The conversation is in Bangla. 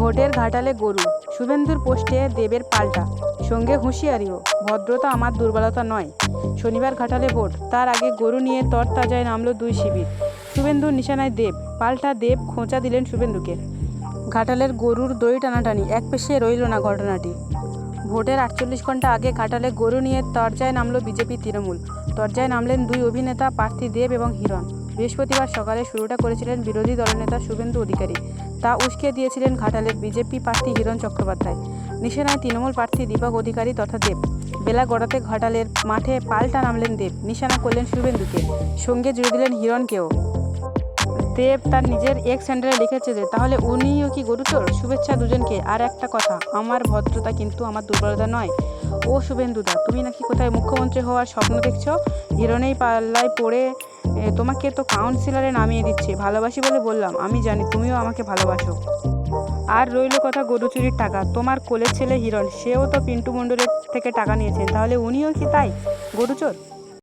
ভোটের ঘাটালে গরু, শুভেন্দুর পোস্টে দেবের পাল্টা। সঙ্গে হুঁশিয়ারিও, ভদ্রতা আমার দুর্বলতা নয়। শনিবার ঘাটালে ভোট, তার আগে গরু নিয়ে তরতাজায় নামলো দুই শিবির। শুভেন্দুর নিশানায় দেব, পাল্টা দেব খোঁচা দিলেন শুভেন্দুকে। ঘাটালের গরুর দই টানাটানি, এক পেশে রইল না ঘটনাটি। ভোটের আটচল্লিশ ঘণ্টা আগে ঘাটালে গরু নিয়ে তরজায় নামলো বিজেপি তৃণমূল। তরজায় নামলেন দুই অভিনেতা, প্রার্থী দেব এবং হিরণ। বৃহস্পতিবার সকালে শুরুটা করেছিলেন বিরোধী দলনেতা শুভেন্দু অধিকারী। তা উস্কে দিয়েছিলেন ঘাটালের বিজেপি প্রার্থী হিরণ চট্টোপাধ্যায় নিশানায় তৃণমূল প্রার্থী দীপক অধিকারী তথা দেব। বেলা গড়াতে ঘাটালের মাঠে পাল্টা নামলেন দেব। নিশানা করলেন শুভেন্দুকে। সঙ্গে জুড়ে দিলেন হিরণকেও। দেব তার নিজের এক্স হ্যান্ডেলে লিখেছে যে, তাহলে উনিও কি গরুচোর শুভেচ্ছা দুজনকে। আর একটা কথা, আমার ভদ্রতা কিন্তু আমার দুর্বলতা নয়। ও শুভেন্দুদা তুমি নাকি কোথায় মুখ্যমন্ত্রী হওয়ার স্বপ্ন দেখছ? হিরণেই পাল্লায় পড়ে তোমাকে তো কাউন্সিলারে নামিয়ে দিচ্ছে। ভালোবাসি বলে বললাম। আমি জানি, তুমিও আমাকে ভালোবাসো। আর রইল কথা গরু চুরির টাকা। তোমার কোলের ছেলে হিরণ, সেও তো পিন্টু মণ্ডলের থেকে টাকা নিয়েছে। তাহলে উনিও কি তাই? গরুচোর